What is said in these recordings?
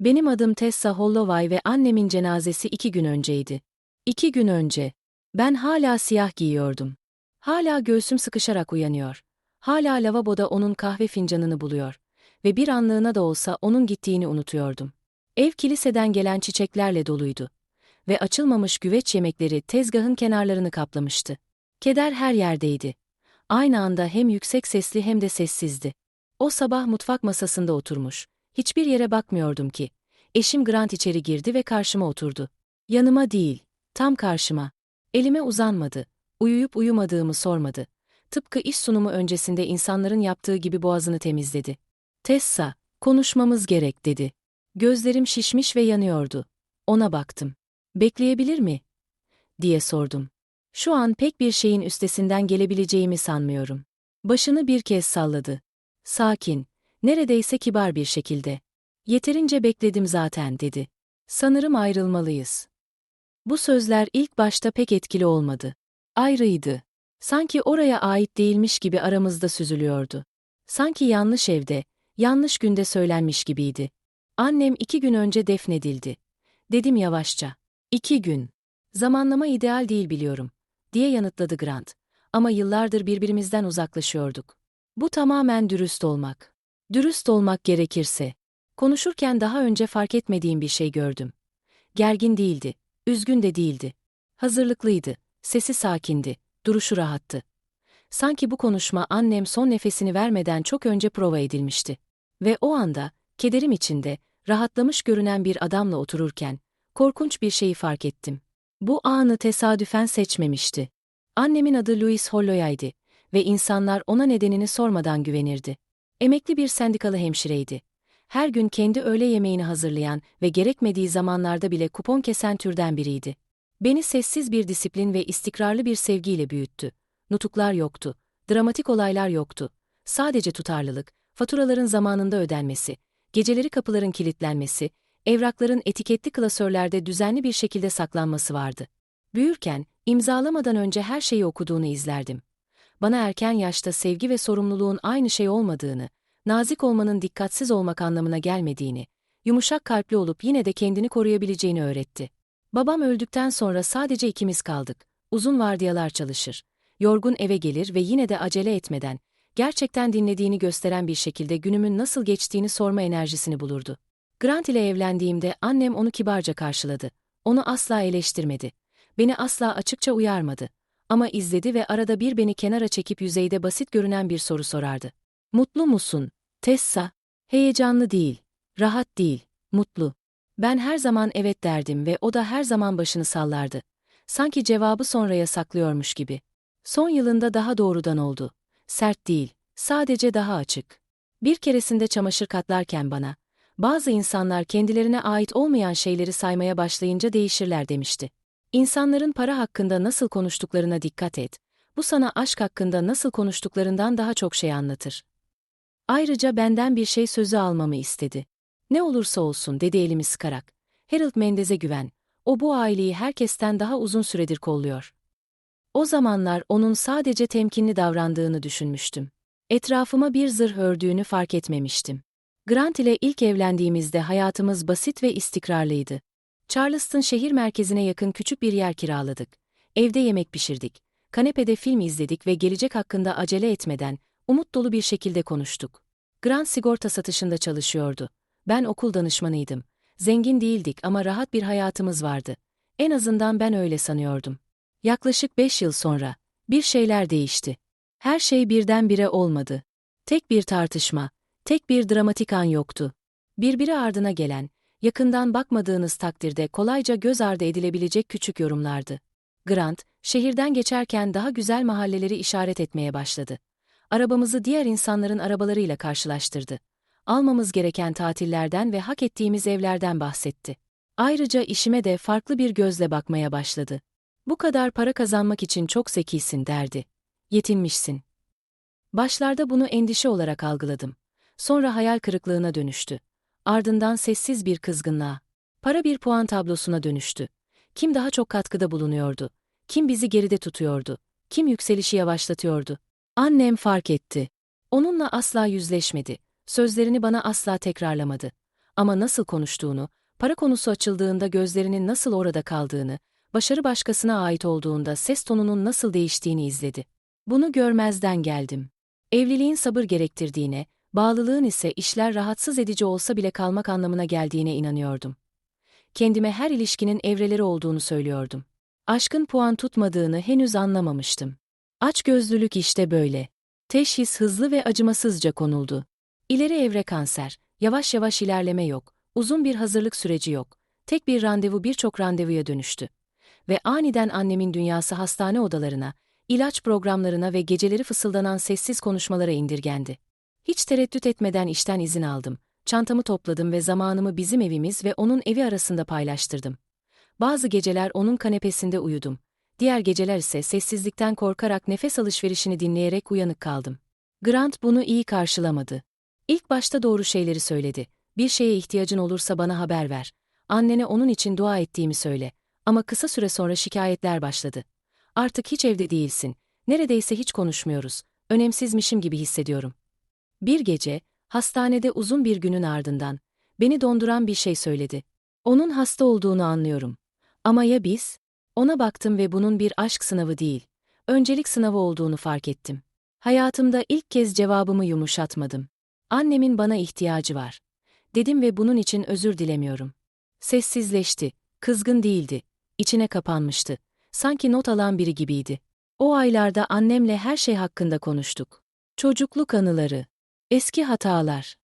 Benim adım Tessa Holloway ve annemin cenazesi iki gün önceydi. İki gün önce. Ben hala siyah giyiyordum. Hala göğsüm sıkışarak uyanıyor. Hala lavaboda onun kahve fincanını buluyor. Ve bir anlığına da olsa onun gittiğini unutuyordum. Ev kiliseden gelen çiçeklerle doluydu. Ve açılmamış güveç yemekleri tezgahın kenarlarını kaplamıştı. Keder her yerdeydi. Aynı anda hem yüksek sesli hem de sessizdi. O sabah mutfak masasında oturmuş. Hiçbir yere bakmıyordum ki. Eşim Grant içeri girdi ve karşıma oturdu. Yanıma değil, tam karşıma. Elime uzanmadı. Uyuyup uyumadığımı sormadı. Tıpkı iş sunumu öncesinde insanların yaptığı gibi boğazını temizledi. Tessa, konuşmamız gerek dedi. Gözlerim şişmiş ve yanıyordu. Ona baktım. Bekleyebilir mi? diye sordum. Şu an pek bir şeyin üstesinden gelebileceğimi sanmıyorum. Başını bir kez salladı. Sakin, neredeyse kibar bir şekilde. Yeterince bekledim zaten dedi. Sanırım ayrılmalıyız. Bu sözler ilk başta pek etkili olmadı. Ayrıydı. Sanki oraya ait değilmiş gibi aramızda süzülüyordu. Sanki yanlış evde, yanlış günde söylenmiş gibiydi. Annem iki gün önce defnedildi. Dedim yavaşça. İki gün. Zamanlama ideal değil biliyorum, diye yanıtladı Grant. Ama yıllardır birbirimizden uzaklaşıyorduk. Bu tamamen dürüst olmak. Dürüst olmak gerekirse. Konuşurken daha önce fark etmediğim bir şey gördüm. Gergin değildi, üzgün de değildi. Hazırlıklıydı, sesi sakindi, duruşu rahattı. Sanki bu konuşma annem son nefesini vermeden çok önce prova edilmişti. Ve o anda, kederim içinde, rahatlamış görünen bir adamla otururken, korkunç bir şeyi fark ettim. Bu anı tesadüfen seçmemişti. Annemin adı Louis Holloway'di ve insanlar ona nedenini sormadan güvenirdi. Emekli bir sendikalı hemşireydi. Her gün kendi öğle yemeğini hazırlayan ve gerekmediği zamanlarda bile kupon kesen türden biriydi. Beni sessiz bir disiplin ve istikrarlı bir sevgiyle büyüttü. Nutuklar yoktu, dramatik olaylar yoktu. Sadece tutarlılık, faturaların zamanında ödenmesi, geceleri kapıların kilitlenmesi, evrakların etiketli klasörlerde düzenli bir şekilde saklanması vardı. Büyürken, imzalamadan önce her şeyi okuduğunu izlerdim. Bana erken yaşta sevgi ve sorumluluğun aynı şey olmadığını, nazik olmanın dikkatsiz olmak anlamına gelmediğini, yumuşak kalpli olup yine de kendini koruyabileceğini öğretti. Babam öldükten sonra sadece ikimiz kaldık. Uzun vardiyalar çalışır. Yorgun eve gelir ve yine de acele etmeden, gerçekten dinlediğini gösteren bir şekilde günümün nasıl geçtiğini sorma enerjisini bulurdu. Grant ile evlendiğimde annem onu kibarca karşıladı. Onu asla eleştirmedi. Beni asla açıkça uyarmadı. Ama izledi ve arada bir beni kenara çekip yüzeyde basit görünen bir soru sorardı. Mutlu musun? Tessa. Heyecanlı değil. Rahat değil. Mutlu. Ben her zaman evet derdim ve o da her zaman başını sallardı. Sanki cevabı sonraya saklıyormuş gibi. Son yılında daha doğrudan oldu. Sert değil, sadece daha açık. Bir keresinde çamaşır katlarken bana, bazı insanlar kendilerine ait olmayan şeyleri saymaya başlayınca değişirler demişti. İnsanların para hakkında nasıl konuştuklarına dikkat et, bu sana aşk hakkında nasıl konuştuklarından daha çok şey anlatır. Ayrıca benden bir şey sözü almamı istedi. Ne olursa olsun dedi elimi sıkarak. Harold Mendez'e güven, o bu aileyi herkesten daha uzun süredir kolluyor. O zamanlar onun sadece temkinli davrandığını düşünmüştüm. Etrafıma bir zırh ördüğünü fark etmemiştim. Grant ile ilk evlendiğimizde hayatımız basit ve istikrarlıydı. Charleston şehir merkezine yakın küçük bir yer kiraladık. Evde yemek pişirdik. Kanepede film izledik ve gelecek hakkında acele etmeden, umut dolu bir şekilde konuştuk. Grant sigorta satışında çalışıyordu. Ben okul danışmanıydım. Zengin değildik ama rahat bir hayatımız vardı. En azından ben öyle sanıyordum. Yaklaşık beş yıl sonra, bir şeyler değişti. Her şey birdenbire olmadı. Tek bir tartışma, tek bir dramatik an yoktu. Birbiri ardına gelen, yakından bakmadığınız takdirde kolayca göz ardı edilebilecek küçük yorumlardı. Grant, şehirden geçerken daha güzel mahalleleri işaret etmeye başladı. Arabamızı diğer insanların arabalarıyla karşılaştırdı. Almamız gereken tatillerden ve hak ettiğimiz evlerden bahsetti. Ayrıca işime de farklı bir gözle bakmaya başladı. Bu kadar para kazanmak için çok zekisin derdi. Yetinmişsin. Başlarda bunu endişe olarak algıladım. Sonra hayal kırıklığına dönüştü. Ardından sessiz bir kızgınlığa. Para bir puan tablosuna dönüştü. Kim daha çok katkıda bulunuyordu? Kim bizi geride tutuyordu? Kim yükselişi yavaşlatıyordu? Annem fark etti. Onunla asla yüzleşmedi. Sözlerini bana asla tekrarlamadı. Ama nasıl konuştuğunu, para konusu açıldığında gözlerinin nasıl orada kaldığını, başarı başkasına ait olduğunda ses tonunun nasıl değiştiğini izledi. Bunu görmezden geldim. Evliliğin sabır gerektirdiğine, bağlılığın ise işler rahatsız edici olsa bile kalmak anlamına geldiğine inanıyordum. Kendime her ilişkinin evreleri olduğunu söylüyordum. Aşkın puan tutmadığını henüz anlamamıştım. Açgözlülük işte böyle. Teşhis hızlı ve acımasızca konuldu. İleri evre kanser, yavaş yavaş ilerleme yok, uzun bir hazırlık süreci yok. Tek bir randevu birçok randevuya dönüştü. Ve aniden annemin dünyası hastane odalarına, ilaç programlarına ve geceleri fısıldanan sessiz konuşmalara indirgendi. Hiç tereddüt etmeden işten izin aldım. Çantamı topladım ve zamanımı bizim evimiz ve onun evi arasında paylaştırdım. Bazı geceler onun kanepesinde uyudum. Diğer geceler ise sessizlikten korkarak nefes alışverişini dinleyerek uyanık kaldım. Grant bunu iyi karşılamadı. İlk başta doğru şeyleri söyledi. Bir şeye ihtiyacın olursa bana haber ver. Annene onun için dua ettiğimi söyle. Ama kısa süre sonra şikayetler başladı. Artık hiç evde değilsin. Neredeyse hiç konuşmuyoruz. Önemsizmişim gibi hissediyorum. Bir gece, hastanede uzun bir günün ardından, beni donduran bir şey söyledi. Onun hasta olduğunu anlıyorum. Ama ya biz? Ona baktım ve bunun bir aşk sınavı değil, öncelik sınavı olduğunu fark ettim. Hayatımda ilk kez cevabımı yumuşatmadım. Annemin bana ihtiyacı var. Dedim ve bunun için özür dilemiyorum. Sessizleşti, kızgın değildi, içine kapanmıştı. Sanki not alan biri gibiydi. O aylarda annemle her şey hakkında konuştuk. Çocukluk anıları, eski hatalar,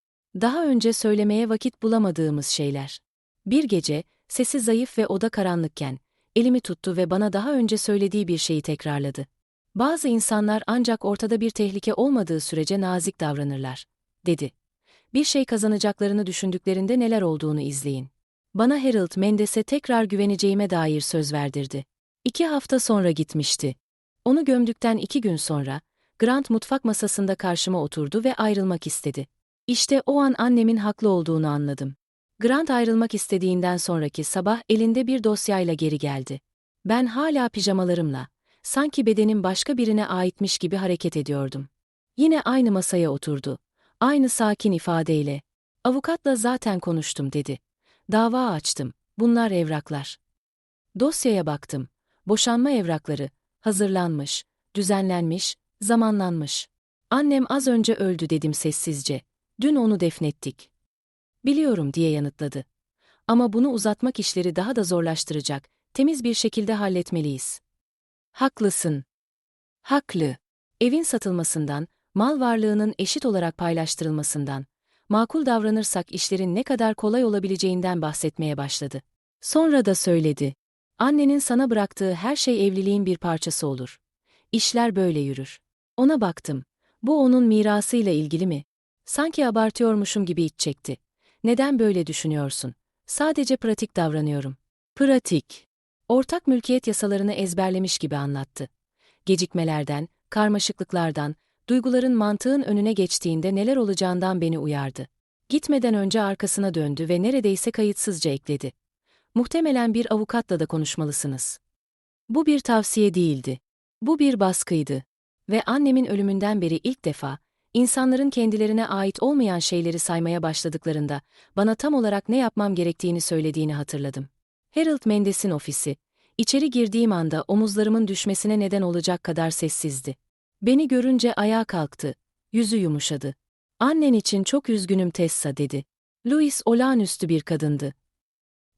daha önce söylemeye vakit bulamadığımız şeyler. Bir gece, sesi zayıf ve oda karanlıkken, elimi tuttu ve bana daha önce söylediği bir şeyi tekrarladı. Bazı insanlar ancak ortada bir tehlike olmadığı sürece nazik davranırlar, dedi. Bir şey kazanacaklarını düşündüklerinde neler olduğunu izleyin. Bana Harold Mendes'e tekrar güveneceğime dair söz verdirdi. İki hafta sonra gitmişti. Onu gömdükten iki gün sonra, Grant mutfak masasında karşıma oturdu ve ayrılmak istedi. İşte o an annemin haklı olduğunu anladım. Grant ayrılmak istediğinden sonraki sabah elinde bir dosyayla geri geldi. Ben hala pijamalarımla, sanki bedenim başka birine aitmiş gibi hareket ediyordum. Yine aynı masaya oturdu. Aynı sakin ifadeyle. Avukatla zaten konuştum dedi. Dava açtım. Bunlar evraklar. Dosyaya baktım. Boşanma evrakları, hazırlanmış, düzenlenmiş, zamanlanmış. Annem az önce öldü dedim sessizce. Dün onu defnettik. Biliyorum diye yanıtladı. Ama bunu uzatmak işleri daha da zorlaştıracak, temiz bir şekilde halletmeliyiz. Haklısın. Haklı. Evin satılmasından, mal varlığının eşit olarak paylaştırılmasından, makul davranırsak işlerin ne kadar kolay olabileceğinden bahsetmeye başladı. Sonra da söyledi. Annenin sana bıraktığı her şey evliliğin bir parçası olur. İşler böyle yürür. Ona baktım. Bu onun mirasıyla ilgili mi? Sanki abartıyormuşum gibi iç çekti. Neden böyle düşünüyorsun? Sadece pratik davranıyorum. Pratik. Ortak mülkiyet yasalarını ezberlemiş gibi anlattı. Gecikmelerden, karmaşıklıklardan, duyguların mantığın önüne geçtiğinde neler olacağından beni uyardı. Gitmeden önce arkasına döndü ve neredeyse kayıtsızca ekledi. Muhtemelen bir avukatla da konuşmalısınız. Bu bir tavsiye değildi. Bu bir baskıydı. Ve annemin ölümünden beri ilk defa, insanların kendilerine ait olmayan şeyleri saymaya başladıklarında, bana tam olarak ne yapmam gerektiğini söylediğini hatırladım. Harold Mendes'in ofisi, içeri girdiğim anda omuzlarımın düşmesine neden olacak kadar sessizdi. Beni görünce ayağa kalktı, yüzü yumuşadı. Annen için çok üzgünüm Tessa dedi. Louis olağanüstü bir kadındı.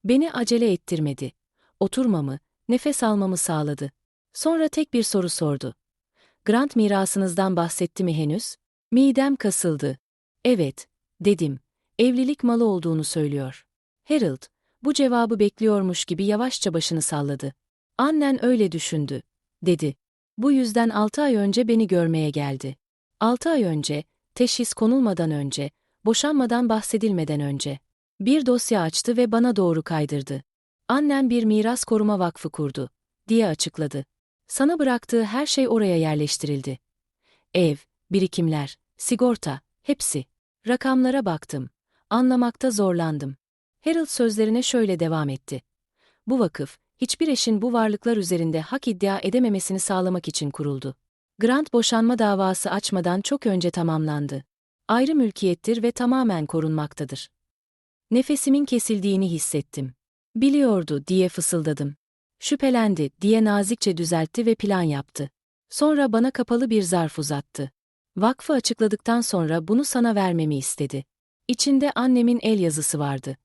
Beni acele ettirmedi. Oturmamı, nefes almamı sağladı. Sonra tek bir soru sordu. Grant mirasınızdan bahsetti mi henüz? Midem kasıldı. Evet, dedim. Evlilik malı olduğunu söylüyor. Harold, bu cevabı bekliyormuş gibi yavaşça başını salladı. Annen öyle düşündü, dedi. Bu yüzden altı ay önce beni görmeye geldi. Altı ay önce, teşhis konulmadan önce, boşanmadan bahsedilmeden önce. Bir dosya açtı ve bana doğru kaydırdı. Annen bir miras koruma vakfı kurdu, diye açıkladı. Sana bıraktığı her şey oraya yerleştirildi. Ev, birikimler, sigorta, hepsi. Rakamlara baktım. Anlamakta zorlandım. Harold sözlerine şöyle devam etti. Bu vakıf, hiçbir eşin bu varlıklar üzerinde hak iddia edememesini sağlamak için kuruldu. Grant boşanma davası açmadan çok önce tamamlandı. Ayrı mülkiyettir ve tamamen korunmaktadır. Nefesimin kesildiğini hissettim. Biliyordu diye fısıldadım. Şüphelendi diye nazikçe düzeltti ve plan yaptı. Sonra bana kapalı bir zarf uzattı. Vakfı açıkladıktan sonra bunu sana vermemi istedi. İçinde annemin el yazısı vardı.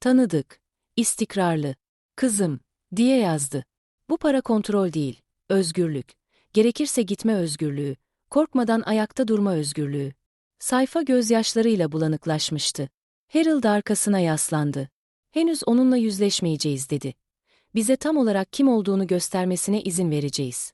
Tanıdık, istikrarlı, kızım, diye yazdı. Bu para kontrol değil, özgürlük. Gerekirse gitme özgürlüğü, korkmadan ayakta durma özgürlüğü. Sayfa gözyaşlarıyla bulanıklaşmıştı. Harold arkasına yaslandı. Henüz onunla yüzleşmeyeceğiz dedi. Bize tam olarak kim olduğunu göstermesine izin vereceğiz.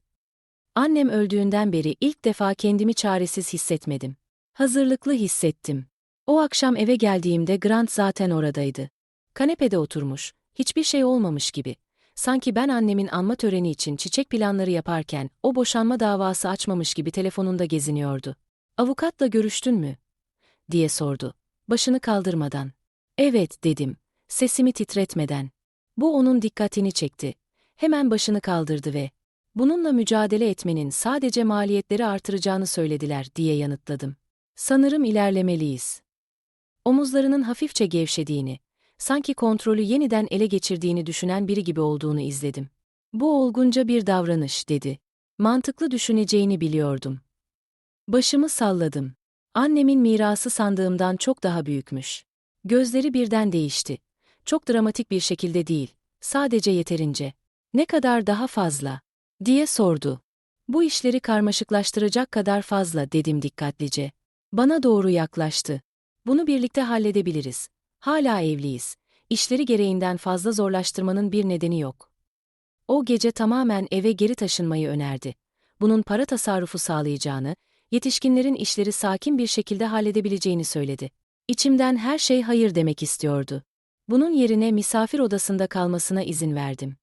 Annem öldüğünden beri ilk defa kendimi çaresiz hissetmedim. Hazırlıklı hissettim. O akşam eve geldiğimde Grant zaten oradaydı. Kanepede oturmuş, hiçbir şey olmamış gibi. Sanki ben annemin anma töreni için çiçek planları yaparken o boşanma davası açmamış gibi telefonunda geziniyordu. Avukatla görüştün mü? diye sordu. Başını kaldırmadan. Evet dedim. Sesimi titretmeden. Bu onun dikkatini çekti. Hemen başını kaldırdı ve bununla mücadele etmenin sadece maliyetleri artıracağını söylediler diye yanıtladım. Sanırım ilerlemeliyiz. Omuzlarının hafifçe gevşediğini, sanki kontrolü yeniden ele geçirdiğini düşünen biri gibi olduğunu izledim. Bu olgunca bir davranış dedi. Mantıklı düşüneceğini biliyordum. Başımı salladım. Annemin mirası sandığımdan çok daha büyükmüş. Gözleri birden değişti. Çok dramatik bir şekilde değil, sadece yeterince. Ne kadar daha fazla? diye sordu. Bu işleri karmaşıklaştıracak kadar fazla dedim dikkatlice. Bana doğru yaklaştı. Bunu birlikte halledebiliriz. Hala evliyiz. İşleri gereğinden fazla zorlaştırmanın bir nedeni yok. O gece tamamen eve geri taşınmayı önerdi. Bunun para tasarrufu sağlayacağını, yetişkinlerin işleri sakin bir şekilde halledebileceğini söyledi. İçimden her şey hayır demek istiyordu. Bunun yerine misafir odasında kalmasına izin verdim.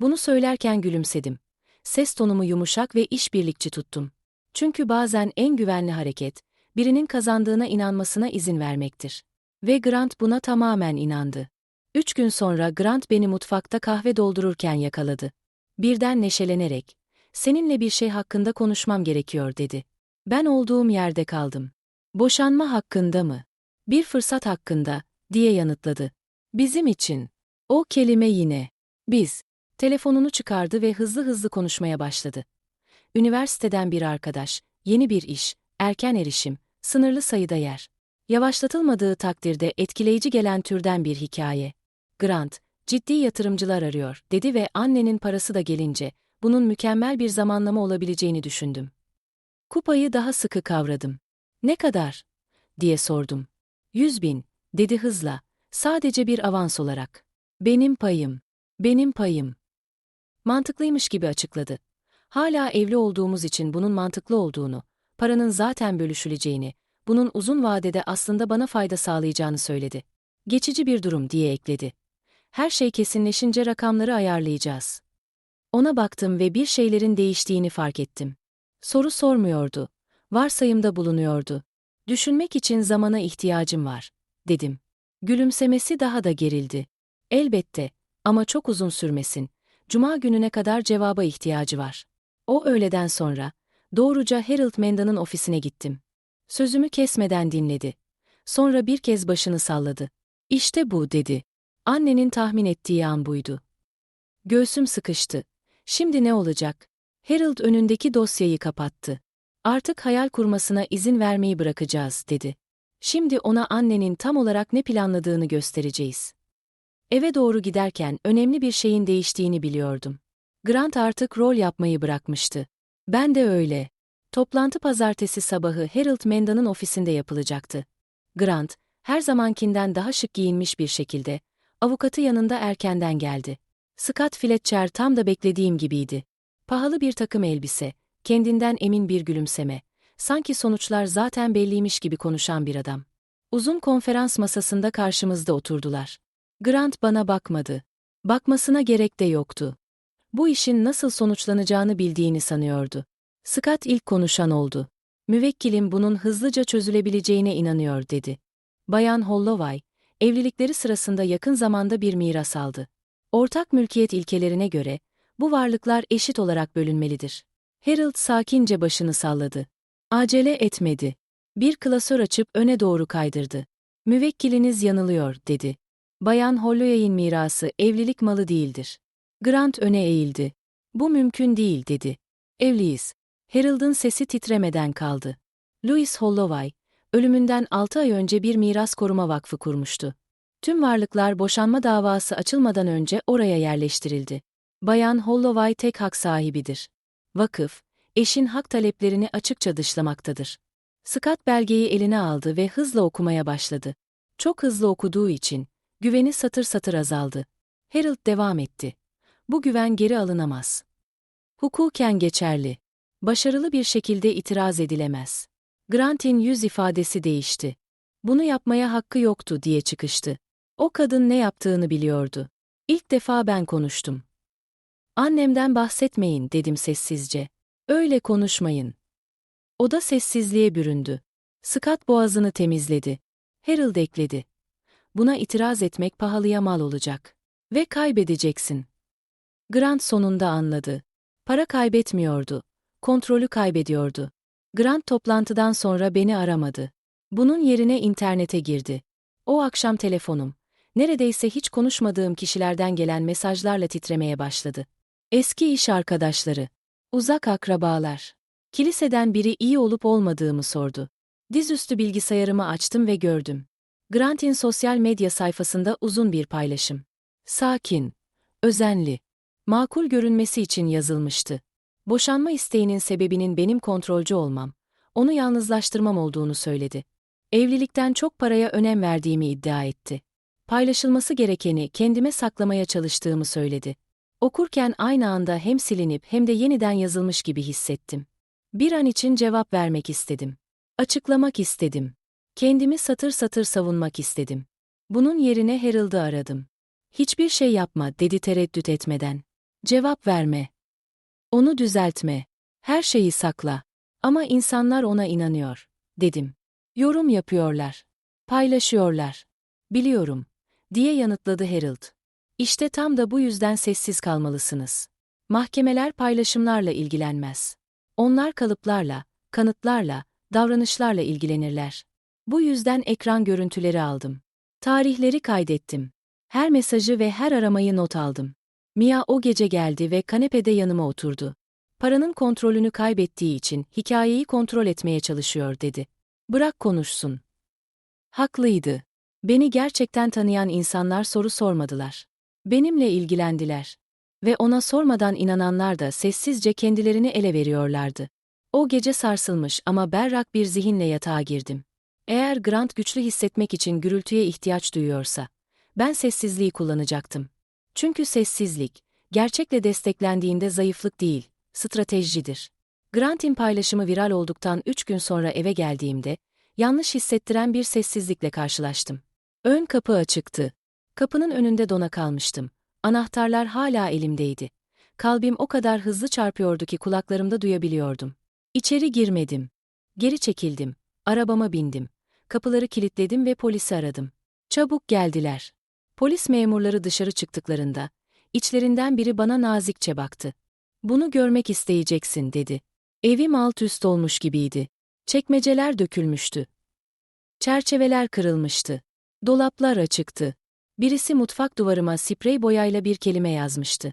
Bunu söylerken gülümsedim. Ses tonumu yumuşak ve işbirlikçi tuttum. Çünkü bazen en güvenli hareket, birinin kazandığına inanmasına izin vermektir. Ve Grant buna tamamen inandı. Üç gün sonra Grant beni mutfakta kahve doldururken yakaladı. Birden neşelenerek, seninle bir şey hakkında konuşmam gerekiyor dedi. Ben olduğum yerde kaldım. Boşanma hakkında mı? Bir fırsat hakkında, diye yanıtladı. Bizim için. O kelime yine. Biz. Telefonunu çıkardı ve hızlı hızlı konuşmaya başladı. Üniversiteden bir arkadaş, yeni bir iş, erken erişim, sınırlı sayıda yer. Yavaşlatılmadığı takdirde etkileyici gelen türden bir hikaye. Grant, ciddi yatırımcılar arıyor, dedi ve annenin parası da gelince, bunun mükemmel bir zamanlama olabileceğini düşündüm. Kupayı daha sıkı kavradım. Ne kadar? diye sordum. Yüz bin, dedi hızla, sadece bir avans olarak. Benim payım, benim payım. Mantıklıymış gibi açıkladı. Hala evli olduğumuz için bunun mantıklı olduğunu, paranın zaten bölüşüleceğini, bunun uzun vadede aslında bana fayda sağlayacağını söyledi. Geçici bir durum diye ekledi. Her şey kesinleşince rakamları ayarlayacağız. Ona baktım ve bir şeylerin değiştiğini fark ettim. Soru sormuyordu. Varsayımda bulunuyordu. Düşünmek için zamana ihtiyacım var, dedim. Gülümsemesi daha da gerildi. Elbette, ama çok uzun sürmesin. Cuma gününe kadar cevaba ihtiyacı var. O öğleden sonra, doğruca Harold Menda'nın ofisine gittim. Sözümü kesmeden dinledi. Sonra bir kez başını salladı. İşte bu dedi. Annenin tahmin ettiği an buydu. Göğsüm sıkıştı. Şimdi ne olacak? Harold önündeki dosyayı kapattı. Artık hayal kurmasına izin vermeyi bırakacağız, dedi. Şimdi ona annenin tam olarak ne planladığını göstereceğiz. Eve doğru giderken önemli bir şeyin değiştiğini biliyordum. Grant artık rol yapmayı bırakmıştı. Ben de öyle. Toplantı pazartesi sabahı Harold Menda'nın ofisinde yapılacaktı. Grant, her zamankinden daha şık giyinmiş bir şekilde, avukatı yanında erkenden geldi. Scott Fletcher tam da beklediğim gibiydi. Pahalı bir takım elbise, kendinden emin bir gülümseme, sanki sonuçlar zaten belliymiş gibi konuşan bir adam. Uzun konferans masasında karşımızda oturdular. Grant bana bakmadı. Bakmasına gerek de yoktu. Bu işin nasıl sonuçlanacağını bildiğini sanıyordu. Scott ilk konuşan oldu. Müvekkilim bunun hızlıca çözülebileceğine inanıyor dedi. Bayan Holloway, evlilikleri sırasında yakın zamanda bir miras aldı. Ortak mülkiyet ilkelerine göre, bu varlıklar eşit olarak bölünmelidir. Harold sakince başını salladı. Acele etmedi. Bir klasör açıp öne doğru kaydırdı. Müvekkiliniz yanılıyor, dedi. Bayan Holloway'in mirası evlilik malı değildir. Grant öne eğildi. Bu mümkün değil, dedi. Evliyiz. Harold'ın sesi titremeden kaldı. Louis Holloway, ölümünden 6 ay önce bir miras koruma vakfı kurmuştu. Tüm varlıklar boşanma davası açılmadan önce oraya yerleştirildi. Bayan Holloway tek hak sahibidir. Vakıf, eşin hak taleplerini açıkça dışlamaktadır. Scott belgeyi eline aldı ve hızla okumaya başladı. Çok hızlı okuduğu için, güveni satır satır azaldı. Harold devam etti. Bu güven geri alınamaz. Hukuken geçerli. Başarılı bir şekilde itiraz edilemez. Grant'in yüz ifadesi değişti. Bunu yapmaya hakkı yoktu diye çıkıştı. O kadın ne yaptığını biliyordu. İlk defa ben konuştum. Annemden bahsetmeyin dedim sessizce. Öyle konuşmayın. O da sessizliğe büründü. Scott boğazını temizledi. Harold ekledi. Buna itiraz etmek pahalıya mal olacak. Ve kaybedeceksin. Grant sonunda anladı. Para kaybetmiyordu. Kontrolü kaybediyordu. Grant toplantıdan sonra beni aramadı. Bunun yerine internete girdi. O akşam telefonum, neredeyse hiç konuşmadığım kişilerden gelen mesajlarla titremeye başladı. Eski iş arkadaşları, uzak akrabalar. Kiliseden biri iyi olup olmadığımı sordu. Dizüstü bilgisayarımı açtım ve gördüm. Grant'in sosyal medya sayfasında uzun bir paylaşım. Sakin, özenli, makul görünmesi için yazılmıştı. Boşanma isteğinin sebebinin benim kontrolcü olmam, onu yalnızlaştırmam olduğunu söyledi. Evlilikten çok paraya önem verdiğimi iddia etti. Paylaşılması gerekeni kendime saklamaya çalıştığımı söyledi. Okurken aynı anda hem silinip hem de yeniden yazılmış gibi hissettim. Bir an için cevap vermek istedim. Açıklamak istedim. Kendimi satır satır savunmak istedim. Bunun yerine Harold'ı aradım. Hiçbir şey yapma dedi tereddüt etmeden. Cevap verme. Onu düzeltme. Her şeyi sakla. Ama insanlar ona inanıyor, dedim. Yorum yapıyorlar. Paylaşıyorlar. Biliyorum, diye yanıtladı Harold. İşte tam da bu yüzden sessiz kalmalısınız. Mahkemeler paylaşımlarla ilgilenmez. Onlar kalıplarla, kanıtlarla, davranışlarla ilgilenirler. Bu yüzden ekran görüntüleri aldım. Tarihleri kaydettim. Her mesajı ve her aramayı not aldım. Mia o gece geldi ve kanepede yanıma oturdu. Paranın kontrolünü kaybettiği için hikayeyi kontrol etmeye çalışıyor dedi. Bırak konuşsun. Haklıydı. Beni gerçekten tanıyan insanlar soru sormadılar. Benimle ilgilendiler. Ve ona sormadan inananlar da sessizce kendilerini ele veriyorlardı. O gece sarsılmış ama berrak bir zihinle yatağa girdim. Eğer Grant güçlü hissetmek için gürültüye ihtiyaç duyuyorsa, ben sessizliği kullanacaktım. Çünkü sessizlik, gerçekle desteklendiğinde zayıflık değil, stratejidir. Grant'in paylaşımı viral olduktan üç gün sonra eve geldiğimde, yanlış hissettiren bir sessizlikle karşılaştım. Ön kapı açıktı. Kapının önünde dona kalmıştım. Anahtarlar hala elimdeydi. Kalbim o kadar hızlı çarpıyordu ki kulaklarımda duyabiliyordum. İçeri girmedim. Geri çekildim. Arabama bindim. Kapıları kilitledim ve polisi aradım. Çabuk geldiler. Polis memurları dışarı çıktıklarında, içlerinden biri bana nazikçe baktı. Bunu görmek isteyeceksin dedi. Evim alt üst olmuş gibiydi. Çekmeceler dökülmüştü. Çerçeveler kırılmıştı. Dolaplar açıktı. Birisi mutfak duvarıma sprey boyayla bir kelime yazmıştı.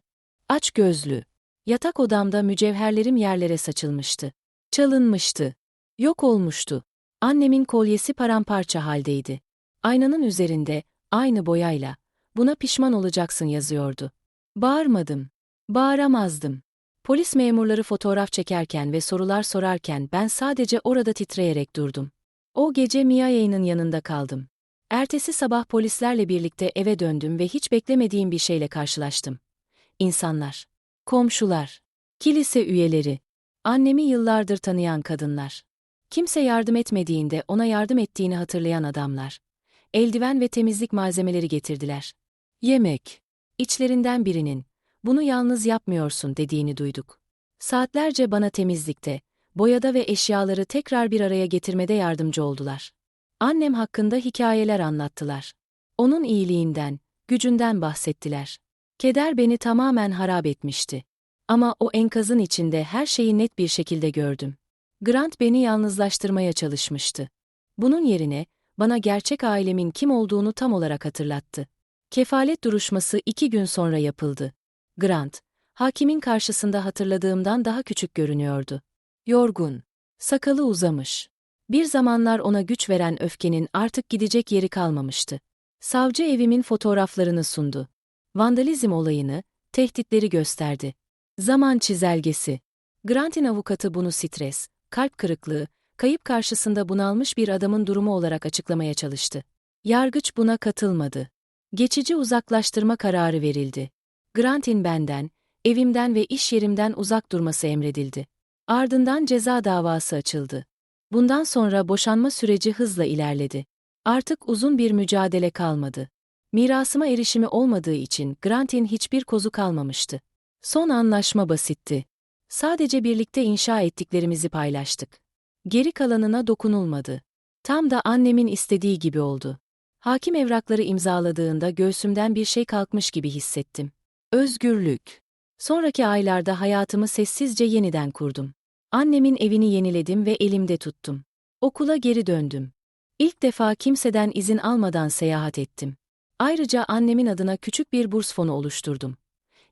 Aç gözlü. Yatak odamda mücevherlerim yerlere saçılmıştı. Çalınmıştı. Yok olmuştu. Annemin kolyesi paramparça haldeydi. Aynanın üzerinde, aynı boyayla, buna pişman olacaksın yazıyordu. Bağırmadım. Bağıramazdım. Polis memurları fotoğraf çekerken ve sorular sorarken ben sadece orada titreyerek durdum. O gece Mia'nın yanında kaldım. Ertesi sabah polislerle birlikte eve döndüm ve hiç beklemediğim bir şeyle karşılaştım. İnsanlar, komşular, kilise üyeleri, annemi yıllardır tanıyan kadınlar. Kimse yardım etmediğinde ona yardım ettiğini hatırlayan adamlar. Eldiven ve temizlik malzemeleri getirdiler. Yemek. İçlerinden birinin, bunu yalnız yapmıyorsun dediğini duyduk. Saatlerce bana temizlikte, boyada ve eşyaları tekrar bir araya getirmede yardımcı oldular. Annem hakkında hikayeler anlattılar. Onun iyiliğinden, gücünden bahsettiler. Keder beni tamamen harap etmişti. Ama o enkazın içinde her şeyi net bir şekilde gördüm. Grant beni yalnızlaştırmaya çalışmıştı. Bunun yerine, bana gerçek ailemin kim olduğunu tam olarak hatırlattı. Kefalet duruşması iki gün sonra yapıldı. Grant, hakimin karşısında hatırladığımdan daha küçük görünüyordu. Yorgun, sakalı uzamış. Bir zamanlar ona güç veren öfkenin artık gidecek yeri kalmamıştı. Savcı evimin fotoğraflarını sundu. Vandalizm olayını, tehditleri gösterdi. Zaman çizelgesi. Grant'in avukatı bunu stres, kalp kırıklığı, kayıp karşısında bunalmış bir adamın durumu olarak açıklamaya çalıştı. Yargıç buna katılmadı. Geçici uzaklaştırma kararı verildi. Grant'in benden, evimden ve iş yerimden uzak durması emredildi. Ardından ceza davası açıldı. Bundan sonra boşanma süreci hızla ilerledi. Artık uzun bir mücadele kalmadı. Mirasıma erişimi olmadığı için Grant'in hiçbir kozu kalmamıştı. Son anlaşma basitti. Sadece birlikte inşa ettiklerimizi paylaştık. Geri kalanına dokunulmadı. Tam da annemin istediği gibi oldu. Hakim evrakları imzaladığında göğsümden bir şey kalkmış gibi hissettim. Özgürlük. Sonraki aylarda hayatımı sessizce yeniden kurdum. Annemin evini yeniledim ve elimde tuttum. Okula geri döndüm. İlk defa kimseden izin almadan seyahat ettim. Ayrıca annemin adına küçük bir burs fonu oluşturdum.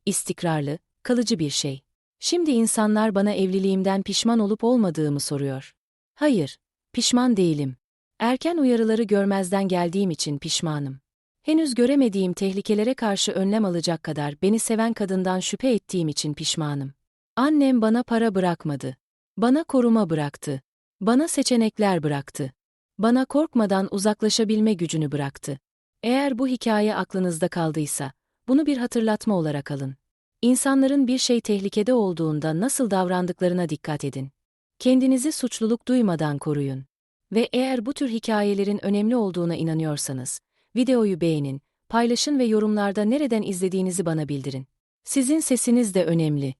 İstikrarlı, kalıcı bir şey. Şimdi insanlar bana evliliğimden pişman olup olmadığımı soruyor. Hayır, pişman değilim. Erken uyarıları görmezden geldiğim için pişmanım. Henüz göremediğim tehlikelere karşı önlem alacak kadar beni seven kadından şüphe ettiğim için pişmanım. Annem bana para bırakmadı. Bana koruma bıraktı. Bana seçenekler bıraktı. Bana korkmadan uzaklaşabilme gücünü bıraktı. Eğer bu hikaye aklınızda kaldıysa, bunu bir hatırlatma olarak alın. İnsanların bir şey tehlikede olduğunda nasıl davrandıklarına dikkat edin. Kendinizi suçluluk duymadan koruyun. Ve eğer bu tür hikayelerin önemli olduğuna inanıyorsanız, videoyu beğenin, paylaşın ve yorumlarda nereden izlediğinizi bana bildirin. Sizin sesiniz de önemli.